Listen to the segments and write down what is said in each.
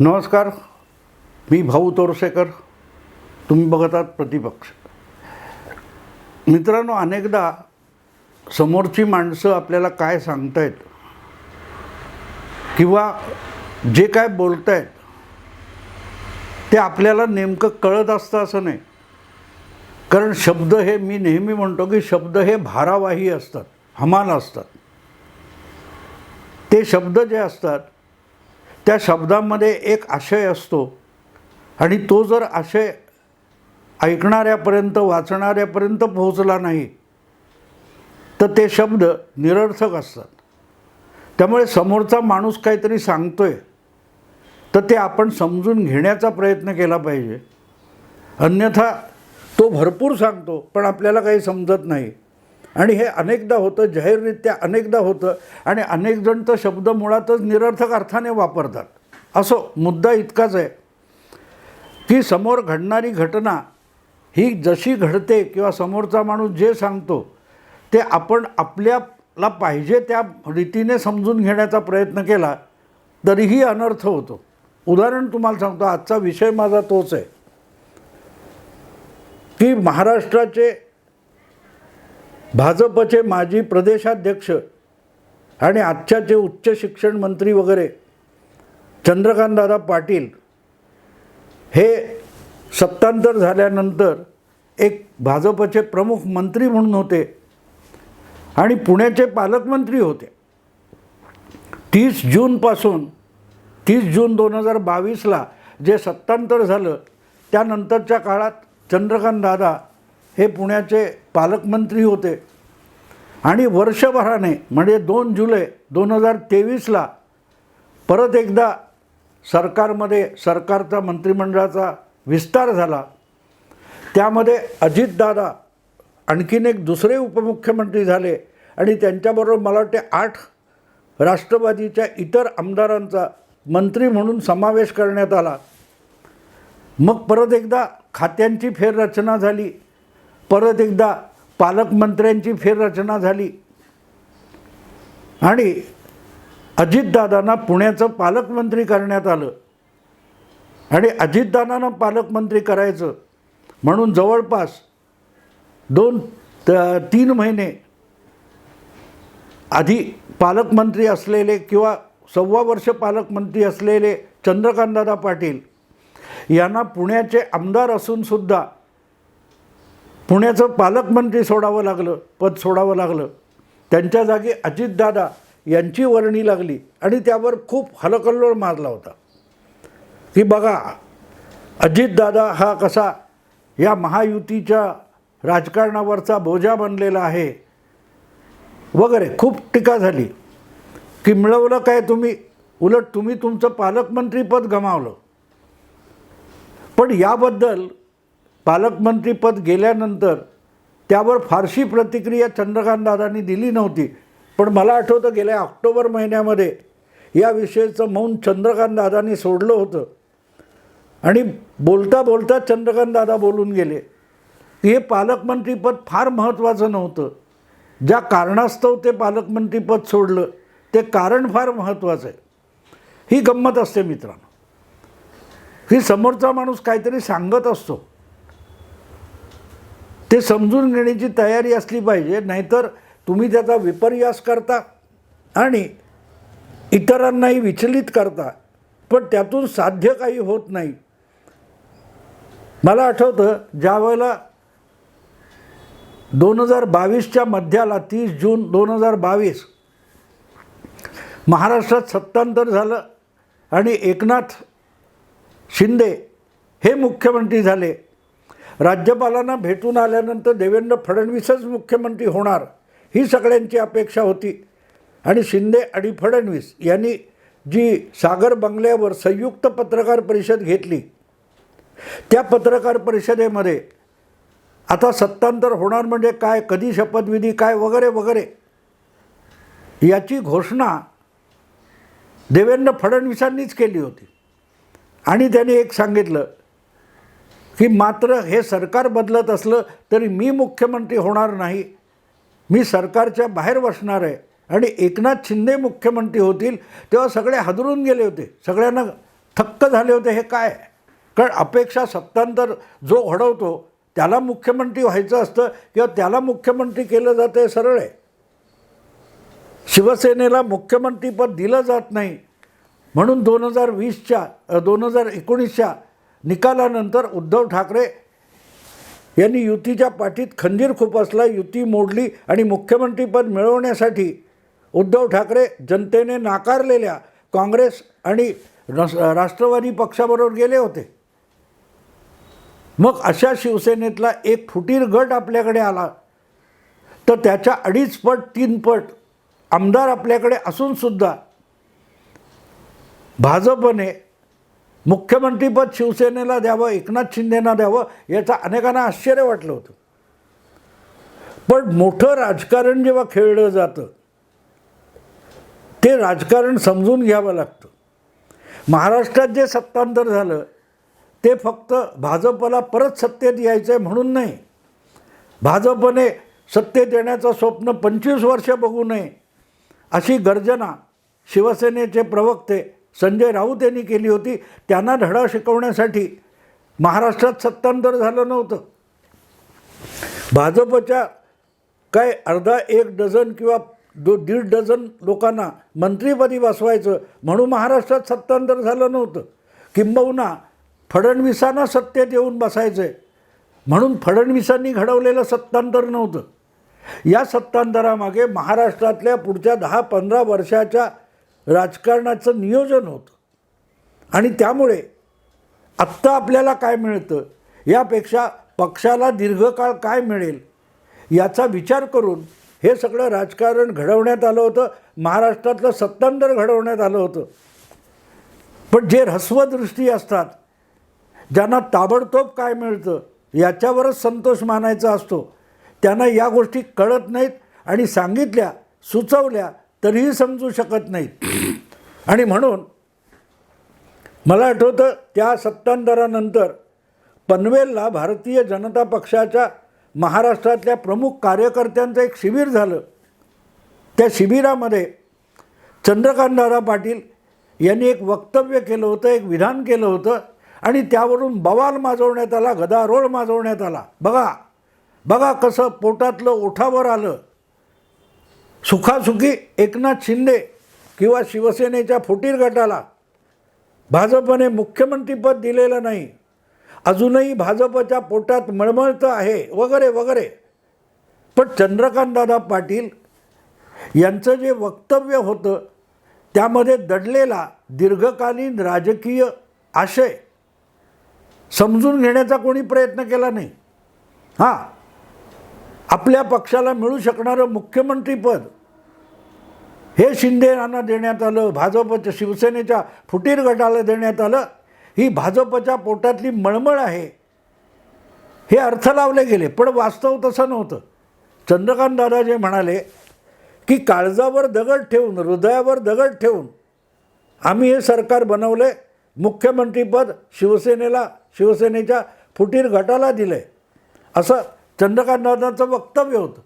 नमस्कार मी भाऊ तोरसेकर. तुम्ही बघत आहात प्रतिपक्ष. मित्रांनो अनेकदा समोरची माणसं आपल्याला काय सांगतायत किंवा जे काय बोलतायत ते आपल्याला नेमकं कळत असतं असं नाही. कारण शब्द हे मी नेहमी म्हणतो की शब्द हे भारावाही असतात हमाल असतात. ते शब्द जे असतात त्या शब्दामध्ये एक आशय असतो. आणि तो जर आशय ऐकणाऱ्यापर्यंत वाचणाऱ्यापर्यंत पोहोचला नाही तर ते शब्द निरर्थक असतात. त्यामुळे समोरचा माणूस काहीतरी सांगतोय तर ते आपण समजून घेण्याचा प्रयत्न केला पाहिजे. अन्यथा तो भरपूर सांगतो पण आपल्याला काही समजत नाही. आणि हे अनेकदा होतं जाहीररित्या अनेकदा होतं आणि अनेकजण तर शब्द मुळातच निरर्थक अर्थाने वापरतात. असो मुद्दा इतकाच आहे की समोर घडणारी घटना ही जशी घडते किंवा समोरचा माणूस जे सांगतो ते आपण आपल्याला पाहिजे त्या रीतीने समजून घेण्याचा प्रयत्न केला तरीही अनर्थ होतो. उदाहरण तुम्हाला सांगतो आजचा विषय माझा तोच आहे की महाराष्ट्राचे भाजपचे माजी प्रदेशाध्यक्ष आणि आजच्याचे उच्च शिक्षण मंत्री वगैरे चंद्रकांतदादा पाटील हे सत्तांतर झाल्यानंतर एक भाजपचे प्रमुख मंत्री म्हणून होते आणि पुण्याचे पालकमंत्री होते. तीस जूनपासून तीस जून दोन हजार बावीसला जे सत्तांतर झालं त्यानंतरच्या काळात चंद्रकांत दादा हे पुण्याचे पालकमंत्री होते. आणि वर्षभराने म्हणजे दोन जुलै दोन हजार तेवीसला परत एकदा सरकारमध्ये सरकारचा मंत्रिमंडळाचा विस्तार झाला. त्यामध्ये अजितदादा आणखीन एक दुसरे उपमुख्यमंत्री झाले आणि त्यांच्याबरोबर मला वाटते आठ राष्ट्रवादीच्या इतर आमदारांचा मंत्री म्हणून समावेश करण्यात आला. मग परत एकदा खात्यांची फेररचना झाली. परत एकदा पालकमंत्र्यांची फेररचना झाली. आणि अजितदादांना पुण्याचं पालकमंत्री करण्यात आलं. आणि अजितदादांना पालकमंत्री करायचं म्हणून जवळपास दोन त तीन महिने आधी पालकमंत्री असलेले किंवा सव्वा वर्ष पालकमंत्री असलेले चंद्रकांतदादा पाटील यांना पुण्याचे आमदार असूनसुद्धा पुण्याचं पालकमंत्री सोडावं लागलं पद सोडावं लागलं. त्यांच्या जागी अजितदादा यांची वर्णी लागली आणि त्यावर खूप हलकल्लोळ मारला होता. की बघा अजितदादा हा कसा या महायुतीच्या राजकारणावरचा बोजा बनलेला आहे वगैरे खूप टीका झाली. की मिळवलं काय तुम्ही? उलट तुम्ही तुमचं पालकमंत्रीपद गमावलं. पण याबद्दल पालकमंत्रीपद गेल्यानंतर त्यावर फारशी प्रतिक्रिया चंद्रकांत दादांनी दिली नव्हती. पण मला आठवतं गेल्या ऑक्टोबर महिन्यामध्ये या विषयीचं मौन चंद्रकांत दादांनी सोडलं होतं. आणि बोलता बोलता चंद्रकांत दादा बोलून गेले. की हे पालकमंत्रीपद फार महत्त्वाचं नव्हतं. ज्या कारणास्तव ते पालकमंत्रीपद सोडलं ते कारण फार महत्त्वाचं आहे. ही गंमत असते मित्रांनो. ही समोरचा माणूस काहीतरी सांगत असतो. ते समजून घेण्याची तयारी असली पाहिजे नाहीतर तुम्ही त्याचा विपर्यास करता आणि इतरांनाही विचलित करता. पण त्यातून साध्य काही होत नाही. मला आठवतं ज्या वेळेला दोन हजार बावीसच्या मध्याला तीस जून दोन हजार बावीस महाराष्ट्रात सत्तांतर झालं आणि एकनाथ शिंदे हे मुख्यमंत्री झाले. राज्यपालांना भेटून आल्यानंतर देवेंद्र फडणवीसच मुख्यमंत्री होणार ही सगळ्यांची अपेक्षा होती. आणि शिंदे आणि फडणवीस यांनी जी सागर बंगल्यावर संयुक्त पत्रकार परिषद घेतली त्या पत्रकार परिषदेमध्ये आता सत्तांतर होणार म्हणजे काय कधी शपथविधी काय वगैरे वगैरे याची घोषणा देवेंद्र फडणवीसांनीच केली होती. आणि त्यांनी एक सांगितलं की मात्र हे सरकार बदलत असलं तरी मी मुख्यमंत्री होणार नाही. मी सरकारच्या बाहेर बसणार आहे. आणि एकनाथ शिंदे मुख्यमंत्री होतील तेव्हा सगळे हादरून गेले होते. सगळ्यांना थक्क झाले होते. हे काय? कारण अपेक्षा सत्तांतर जो घडवतो त्याला मुख्यमंत्री व्हायचं असतं किंवा त्याला मुख्यमंत्री केलं जातं हे सरळ आहे. शिवसेनेला मुख्यमंत्रीपद दिलं जात नाही. म्हणून दोन हजार वीसच्या दोन हजार एकोणीसच्या निकालानंतर उद्धव ठाकरे यांनी युतीच्या पाठीत खंजीर खुपसला युती मोडली आणि मुख्यमंत्रीपद मिळवण्यासाठी उद्धव ठाकरे जनतेने नाकारलेल्या काँग्रेस आणि राष्ट्रवादी पक्षाबरोबर गेले होते. मग अशा शिवसेनेतला एक फुटीर गट आपल्याकडे आला. तर त्याच्या अडीच पट तीन पट आमदार आपल्याकडे असूनसुद्धा भाजपने मुख्यमंत्रीपद शिवसेनेला द्यावं एकनाथ शिंदेना द्यावं याचं अनेकांना आश्चर्य वाटलं होतं. पण मोठं राजकारण जेव्हा खेळलं जातं ते राजकारण समजून घ्यावं लागतं. महाराष्ट्रात जे सत्तांतर झालं ते फक्त भाजपला परत सत्तेत यायचं आहे म्हणून नाही. भाजपने सत्तेत येण्याचं स्वप्न पंचवीस वर्ष बघू नये अशी गर्जना शिवसेनेचे प्रवक्ते संजय राऊत यांनी केली होती. त्यांना धडा शिकवण्यासाठी महाराष्ट्रात सत्तांतर झालं नव्हतं. भाजपच्या काय अर्धा एक डझन किंवा दो दीड डझन लोकांना मंत्रीपदी बसवायचं म्हणून महाराष्ट्रात सत्तांतर झालं नव्हतं. किंबहुना फडणवीसांना सत्तेत येऊन बसायचं आहे म्हणून फडणवीसांनी घडवलेलं सत्तांतर नव्हतं. या सत्तांतरामागे महाराष्ट्रातल्या पुढच्या दहा पंधरा वर्षाच्या राजकारणाचं नियोजन होतं. आणि त्यामुळे आत्ता आपल्याला काय मिळतं? यापेक्षा पक्षाला दीर्घकाळ काय मिळेल? याचा विचार करून हे सगळं राजकारण घडवण्यात आलं होतं. महाराष्ट्रातलं सत्तांतर घडवण्यात आलं होतं. पण जे ह्रस्वदृष्टी असतात ज्यांना ताबडतोब काय मिळतं याच्यावरच संतोष मानायचा असतो. त्यांना या गोष्टी कळत नाहीत आणि सांगितल्या सुचवल्या तरीही समजू शकत नाहीत. आणि म्हणून मला आठवतं त्या सत्तांतरानंतर पनवेलला भारतीय जनता पक्षाच्या महाराष्ट्रातल्या प्रमुख कार्यकर्त्यांचं एक शिबिर झालं. त्या शिबिरामध्ये चंद्रकांतदादा पाटील यांनी एक वक्तव्य केलं होतं एक विधान केलं होतं आणि त्यावरून बवाल माजवण्यात आला गदारोळ माजवण्यात आला. बघा बघा कसं पोटातलं ओठावर आलं. सुखासुखी एकनाथ शिंदे किंवा शिवसेनेच्या फुटीर गटाला भाजपने मुख्यमंत्रीपद दिलेलं नाही. अजूनही भाजपच्या पोटात मळमळतं आहे वगैरे वगैरे. पण चंद्रकांतदादा पाटील यांचं जे वक्तव्य होतं त्यामध्ये दडलेला दीर्घकालीन राजकीय आशय समजून घेण्याचा कोणी प्रयत्न केला नाही. हां आपल्या पक्षाला मिळू शकणारं मुख्यमंत्रीपद हे शिंदे यांना देण्यात आलं भाजपच्या शिवसेनेच्या फुटीर गटाला देण्यात आलं ही भाजपच्या पोटातली मळमळ आहे. हे अर्थ लावले गेले पण वास्तव तसं नव्हतं. चंद्रकांत दादा जे म्हणाले की काळजावर दगड ठेवून हृदयावर दगड ठेवून आम्ही हे सरकार बनवले मुख्यमंत्रीपद शिवसेनेला शिवसेनेच्या फुटीर गटाला दिलं आहे असं चंद्रकांतदादांचं वक्तव्य होतं.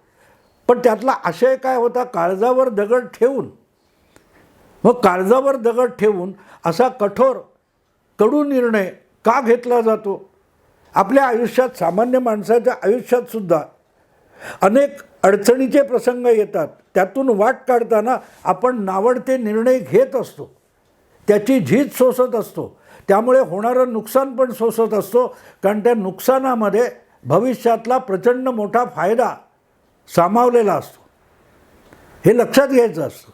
पण त्यातला आशय काय होता? काळजावर दगड ठेवून. मग काळजावर दगड ठेवून असा कठोर कडू निर्णय का घेतला जातो? आपल्या आयुष्यात सामान्य माणसाच्या आयुष्यात सुद्धा अनेक अडचणीचे प्रसंग येतात. त्यातून वाट काढताना आपण नावडते निर्णय घेत असतो. त्याची झीज सोसत असतो. त्यामुळे होणारं नुकसान पण सोसत असतो. कारण त्या नुकसानामध्ये भविष्यातला प्रचंड मोठा फायदा सामावलेला असतो. हे लक्षात घ्यायचं असतं.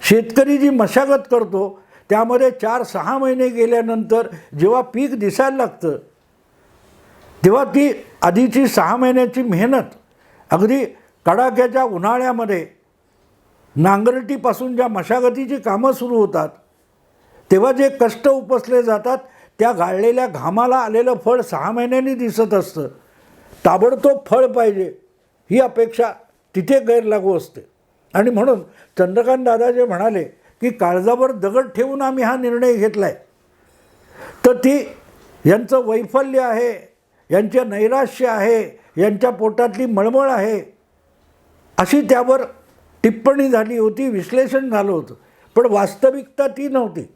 शेतकरी जी मशागत करतो त्यामध्ये चार सहा महिने गेल्यानंतर जेव्हा पीक दिसायला लागतं तेव्हा ती आधीची सहा महिन्याची मेहनत अगदी कडाक्याच्या उन्हाळ्यामध्ये नांगरटीपासून ज्या मशागतीची कामं सुरू होतात तेव्हा जे कष्ट उपसले जातात त्या गाळलेल्या घामाला आलेलं फळ सहा महिन्यांनी दिसत असतं. ताबडतोब फळ पाहिजे ही अपेक्षा तिथे गैरलागू असते. आणि म्हणून चंद्रकांत दादा जे म्हणाले की काळजावर दगड ठेवून आम्ही हा निर्णय घेतला आहे तर ती यांचं वैफल्य आहे यांचे नैराश्य आहे यांच्या पोटातली मळमळ आहे अशी त्यावर टिप्पणी झाली होती विश्लेषण झालं होतं. पण वास्तविकता ती नव्हती.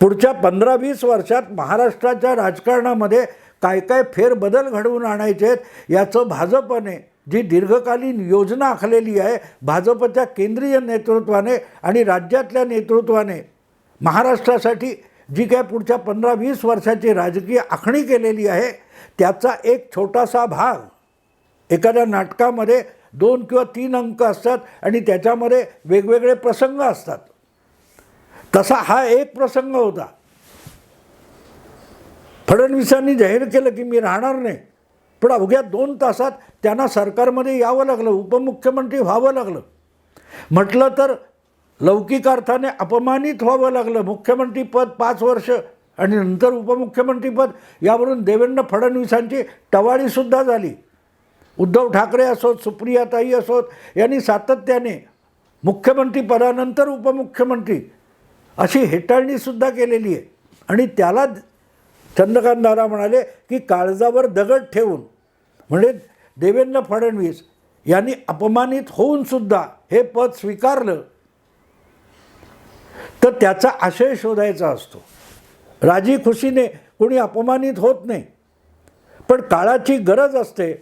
पुढच्या पंधरा वीस वर्षात महाराष्ट्राच्या राजकारणामध्ये काय काय फेरबदल घडवून आणायचे आहेत याचं भाजपने जी दीर्घकालीन योजना आखलेली आहे भाजपच्या केंद्रीय नेतृत्वाने आणि राज्यातल्या नेतृत्वाने महाराष्ट्रासाठी जी काय पुढच्या पंधरा वीस वर्षाची राजकीय आखणी केलेली आहे त्याचा एक छोटासा भाग एखाद्या नाटकामध्ये दोन किंवा तीन अंक असतात आणि त्याच्यामध्ये वेगवेगळे प्रसंग असतात. तसा हा एक प्रसंग होता. फडणवीसांनी जाहीर केलं की मी राहणार नाही. पण अवघ्या दोन तासात त्यांना सरकारमध्ये यावं लागलं उपमुख्यमंत्री व्हावं लागलं. म्हटलं तर लौकिक अर्थाने अपमानित व्हावं लागलं. मुख्यमंत्रीपद पाच वर्ष आणि नंतर उपमुख्यमंत्रीपद यावरून देवेंद्र फडणवीसांची टवाळीसुद्धा झाली. उद्धव ठाकरे असोत सुप्रियाताई असोत यांनी सातत्याने मुख्यमंत्रीपदानंतर उपमुख्यमंत्री अशी हेटाळणीसुद्धा केलेली आहे. आणि त्याला चंद्रकांत दादा म्हणाले की काळजावर दगड ठेवून म्हणजे देवेंद्र फडणवीस यांनी अपमानित होऊनसुद्धा हे पद स्वीकारलं तर त्याचा आशय शोधायचा असतो. राजी खुशीने कोणी अपमानित होत नाही पण काळाची गरज असते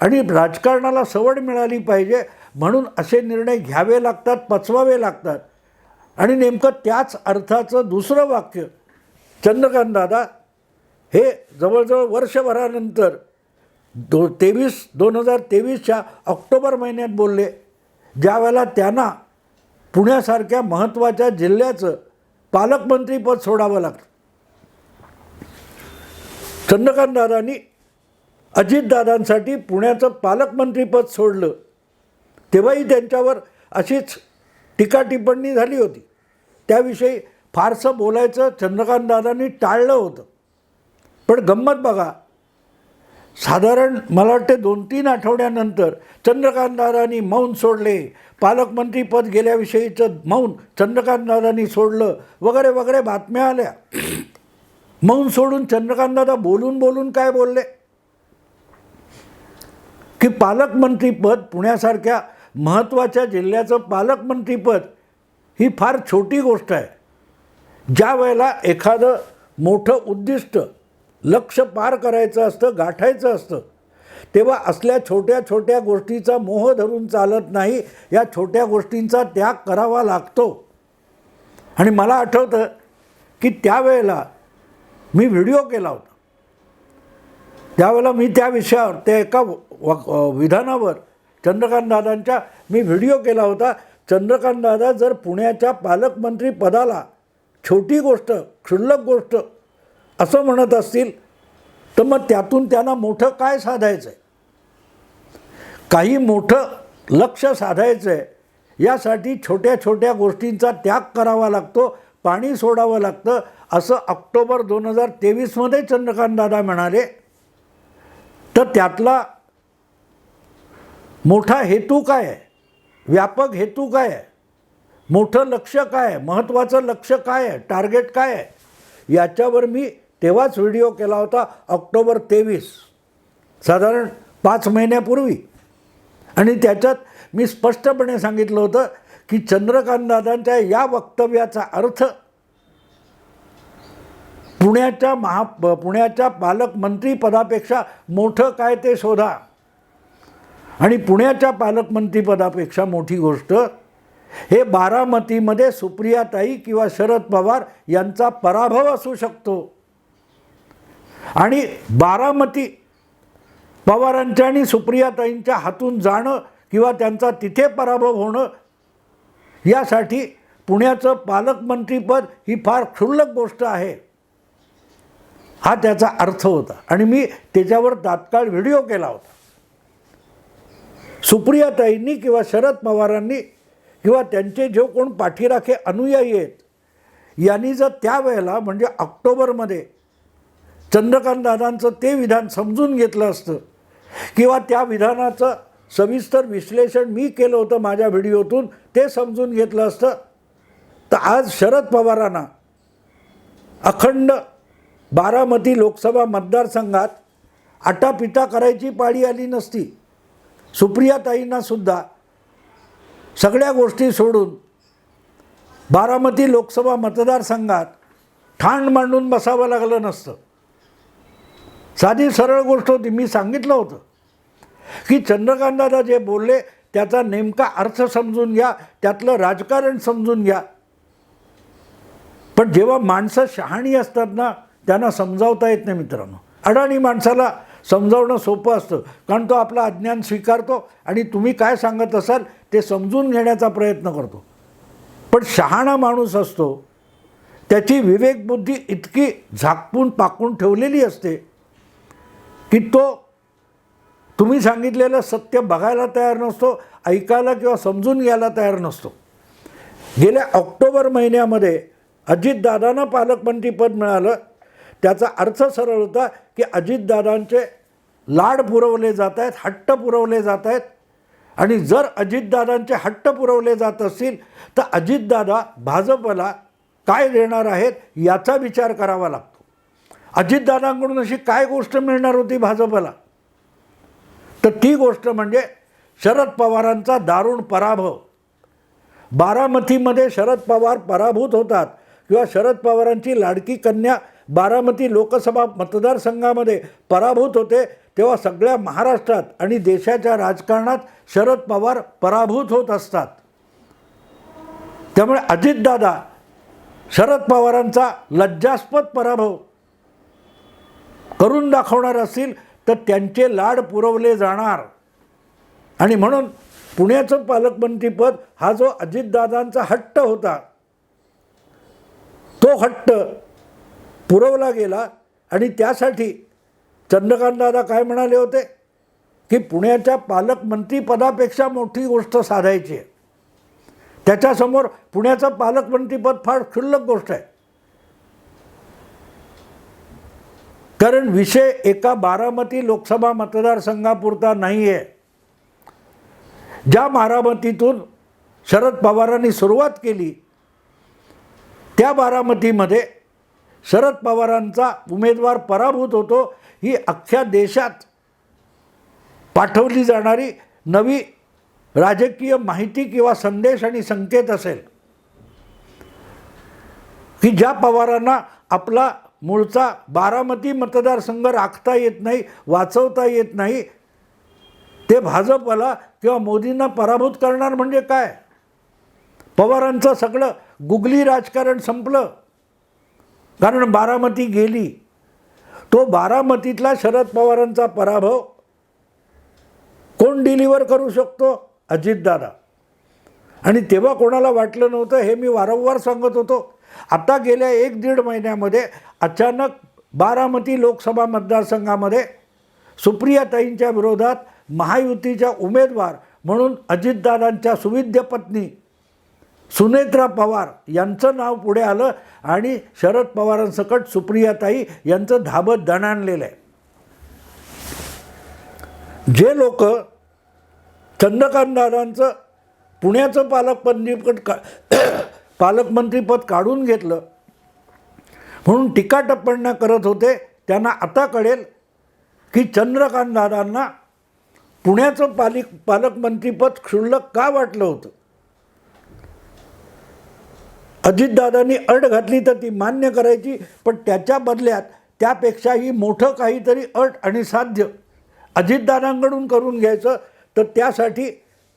आणि राजकारणाला सवड मिळाली पाहिजे म्हणून असे निर्णय घ्यावे लागतात पचवावे लागतात. आणि नेमकं त्याच अर्थाचं दुसरं वाक्य चंद्रकांत दादा हे जवळजवळ वर्षभरानंतर दो तेवीस दोन हजार तेवीसच्या ऑक्टोबर महिन्यात बोलले ज्यावेळेला त्यांना पुण्यासारख्या महत्त्वाच्या जिल्ह्याचं पालकमंत्रीपद सोडावं लागतं चंद्रकांत दादांनी अजितदादांसाठी पुण्याचं पालकमंत्रीपद सोडलं. तेव्हाही त्यांच्यावर अशीच टीका टिप्पणी झाली होती. त्याविषयी फारसं बोलायचं चंद्रकांतदादांनी टाळलं होतं. पण गंमत बघा. साधारण मला वाटते दोन तीन आठवड्यानंतर चंद्रकांतदादांनी मौन सोडले. पालकमंत्रीपद गेल्याविषयीचं मौन चंद्रकांतदादांनी सोडलं. वगैरे वगैरे बातम्या आल्या. मौन सोडून चंद्रकांतदादा बोलून बोलून काय बोलले? की पालकमंत्रीपद पुण्यासारख्या महत्त्वाच्या जिल्ह्याचं पालकमंत्रीपद ही फार छोटी गोष्ट आहे. ज्या वेळेला एखादं मोठं उद्दिष्ट लक्ष पार करायचं असतं गाठायचं असतं तेव्हा असल्या छोट्या छोट्या गोष्टीचा मोह धरून चालत नाही या छोट्या गोष्टींचा त्याग करावा लागतो. आणि मला आठवतं की त्यावेळेला मी व्हिडिओ केला होता. त्यावेळेला मी त्या विषयावर त्या एका व विधानावर चंद्रकांतदादांच्या मी व्हिडिओ केला होता. चंद्रकांतदादा जर पुण्याच्या पालकमंत्री पदाला छोटी गोष्ट क्षुल्लक गोष्ट असं म्हणत असतील तर मग त्यातून त्यांना मोठं काय साधायचं आहे काही मोठं लक्ष साधायचं आहे यासाठी छोट्या छोट्या गोष्टींचा त्याग करावा लागतो पाणी सोडावं लागतं असं ऑक्टोबर दोन हजार तेवीसमध्ये चंद्रकांतदादा म्हणाले. तर त्यातला मोठा हेतू काय आहे? व्यापक हेतू काय आहे? मोठं लक्ष काय आहे? महत्त्वाचं लक्ष काय आहे? टार्गेट काय आहे? याच्यावर मी तेव्हाच व्हिडिओ केला होता ऑक्टोबर तेवीस. साधारण पाच महिन्यापूर्वी. आणि त्याच्यात मी स्पष्टपणे सांगितलं होतं की चंद्रकांतदादांच्या या वक्तव्याचा अर्थ पुण्याच्या महा पुण्याच्या पालकमंत्रीपदापेक्षा मोठं काय ते शोधा. आणि पुण्याच्या पालकमंत्रीपदापेक्षा मोठी गोष्ट हे बारामतीमध्ये सुप्रियाताई किंवा शरद पवार यांचा पराभव असू शकतो. आणि बारामती पवारांच्या आणि सुप्रियाताईंच्या हातून जाणं किंवा त्यांचा तिथे पराभव होणं यासाठी पुण्याचं पालकमंत्रीपद ही फार क्षुल्लक गोष्ट आहे. हा त्याचा अर्थ होता. आणि मी त्याच्यावर तात्काळ व्हिडिओ केला होता. सुप्रियाताईंनी किंवा शरद पवारांनी किंवा त्यांचे जो कोण पाठीराखे अनुयायी आहेत यांनी जर त्यावेळेला म्हणजे ऑक्टोबरमध्ये चंद्रकांतदादांचं ते विधान समजून घेतलं असतं किंवा त्या विधानाचं सविस्तर विश्लेषण मी केलं होतं माझ्या व्हिडिओतून ते समजून घेतलं असतं तर आज शरद पवारांना अखंड बारामती लोकसभा मतदारसंघात आटापिटा करायची पाळी आली नसती. सुप्रियाताईंनासुद्धा सगळ्या गोष्टी सोडून बारामती लोकसभा मतदारसंघात ठाण मांडून बसावं लागलं नसतं. साधी सरळ गोष्ट होती मी सांगितलं होतं की चंद्रकांतदादा जे बोलले त्याचा नेमका अर्थ समजून घ्या त्यातलं राजकारण समजून घ्या. पण जेव्हा माणसं शहाणी असतात ना त्यांना समजावता येत नाही मित्रांनो. अडाणी माणसाला समजावणं सोपं असतं. कारण तो आपलं अज्ञान स्वीकारतो आणि तुम्ही काय सांगत असाल ते समजून घेण्याचा प्रयत्न करतो. पण शहाणा माणूस असतो. त्याची विवेकबुद्धी इतकी झाकपून पाकून ठेवलेली असते की तो तुम्ही सांगितलेलं सत्य बघायला तयार नसतो ऐकायला किंवा समजून घ्यायला तयार नसतो. गेल्या ऑक्टोबर महिन्यामध्ये अजितदादांना पालकमंत्रीपद मिळालं. त्याचा अर्थ सरळ होता की अजितदादांचे लाड पुरवले जात आहेत हट्ट पुरवले जात आहेत आणि जर अजितदादांचे हट्ट पुरवले जात असतील तर अजितदादा भाजपला काय देणार आहेत याचा विचार करावा लागतो. अजितदादांकडून अशी काय गोष्ट मिळणार होती भाजपला? तर ती गोष्ट म्हणजे शरद पवारांचा दारुण पराभव. बारामतीमध्ये शरद पवार पराभूत होतात किंवा शरद पवारांची लाडकी कन्या बारामती लोकसभा मतदारसंघामध्ये पराभूत होते तेव्हा सगळ्या महाराष्ट्रात आणि देशाच्या राजकारणात शरद पवार पराभूत होत असतात. त्यामुळे अजितदादा शरद पवारांचा लज्जास्पद पराभव करून दाखवणार असतील तर त्यांचे लाड पुरवले जाणार. आणि म्हणून पुण्याचं पालकमंत्रीपद हा जो अजितदादांचा हट्ट होता तो हट्ट पुरवला गेला आणि त्यासाठी चंद्रकांतदादा काय म्हणाले होते? की पुण्याच्या पालकमंत्रीपदापेक्षा मोठी गोष्ट साधायची आहे. त्याच्यासमोर पुण्याचं पालकमंत्रीपद फार क्षुल्लक गोष्ट आहे. कारण विषय एका बारामती लोकसभा मतदारसंघापुरता नाही आहे ज्या बारामतीतून शरद पवारांनी सुरुवात केली त्या बारामतीमध्ये शरद पवारांचा उमेदवार पराभूत होतो ही अख्ख्या देशात पाठवली जाणारी नवी राजकीय माहिती किंवा संदेश आणि संकेत असेल की ज्या पवारांना आपला मूळचा बारामती मतदारसंघ राखता येत नाही वाचवता येत नाही ते भाजपला किंवा मोदींना पराभूत करणार म्हणजे काय? पवारांचं सगळं गुगली राजकारण संपलं. कारण बारामती गेली तो बारामतीतला शरद पवारांचा पराभव कोण डिलिव्हर करू शकतो? अजितदादा आणि तेव्हा कोणाला वाटलं नव्हतं हे मी वारंवार सांगत होतो. आता गेल्या एक दीड महिन्यामध्ये अचानक बारामती लोकसभा मतदारसंघामध्ये सुप्रियाताईंच्या विरोधात महायुतीच्या उमेदवार म्हणून अजितदादांच्या सुविद्य पत्नी सुनेत्रा पवार यांचं नाव पुढे आलं आणि शरद पवारांसकट सुप्रियाताई यांचं धाबत दणाणलेलं आहे. जे लोक चंद्रकांतदादांचं पुण्याचं पालकमंत्रीपद का पालकमंत्रीपद काढून घेतलं म्हणून टीका टिप्पण्या करत होते त्यांना आता कळेल की चंद्रकांतदादांना पुण्याचं पालिक पालकमंत्रीपद क्षुल्लक का वाटलं होतं. अजितदादांनी अट घातली तर ती मान्य करायची पण त्याच्या बदल्यात त्यापेक्षाही मोठं काहीतरी अट आणि साध्य अजितदादांकडून करून घ्यायचं तर त्यासाठी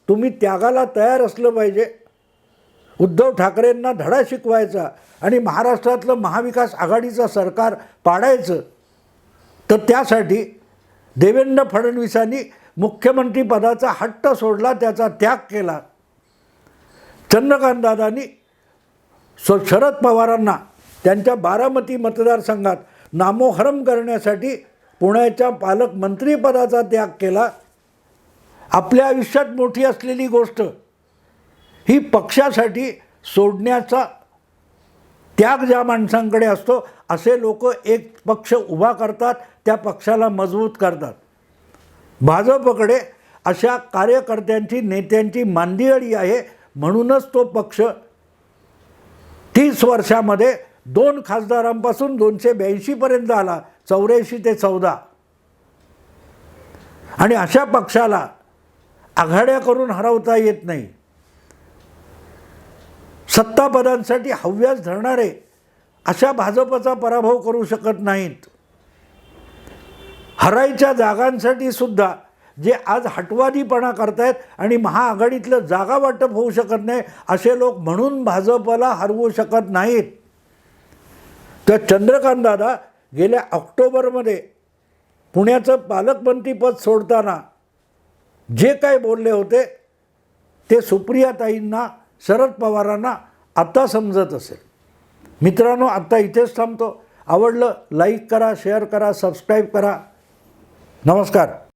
तुम्ही त्यागाला तयार असलं पाहिजे. उद्धव ठाकरेंना धडा शिकवायचा आणि महाराष्ट्रातलं महाविकास आघाडीचं सरकार पाडायचं तर त्यासाठी देवेंद्र फडणवीसांनी मुख्यमंत्रीपदाचा हट्ट सोडला त्याचा त्याग केला. चंद्रकांतदादांनी स शरद पवारांना त्यांच्या बारामती मतदारसंघात नामोहरम करण्यासाठी पुण्याच्या पालकमंत्रीपदाचा त्याग केला. आपल्या आयुष्यात मोठी असलेली गोष्ट ही पक्षासाठी सोडण्याचा त्याग ज्या माणसांकडे असतो असे लोक एक पक्ष उभा करतात त्या पक्षाला मजबूत करतात. भाजपकडे अशा कार्यकर्त्यांची नेत्यांची मांदियाळी आहे म्हणूनच तो पक्ष तीस वर्षामध्ये दोन खासदारांपासून दोनशे ब्याऐंशीपर्यंत आला चौऱ्याऐंशी ते चौदा. आणि अशा पक्षाला आघाड्या करून हरवता येत नाही. सत्तापदांसाठी हव्यास धरणारे अशा भाजपचा पराभव करू शकत नाहीत. हरायच्या जागांसाठी सुद्धा जे आज हटवादीपणा करतायत आणि महाआघाडीतलं जागा वाटप होऊ शकत नाही असे लोक म्हणून भाजपला हरवू शकत नाहीत. तर चंद्रकांत दादा गेल्या ऑक्टोबरमध्ये पुण्याचं पालकमंत्रीपद सोडताना जे काय बोलले होते ते सुप्रियाताईंना शरद पवारांना आत्ता समजत असेल. मित्रांनो आत्ता इथेच थांबतो. आवडलं लाईक करा शेअर करा सबस्क्राईब करा. नमस्कार.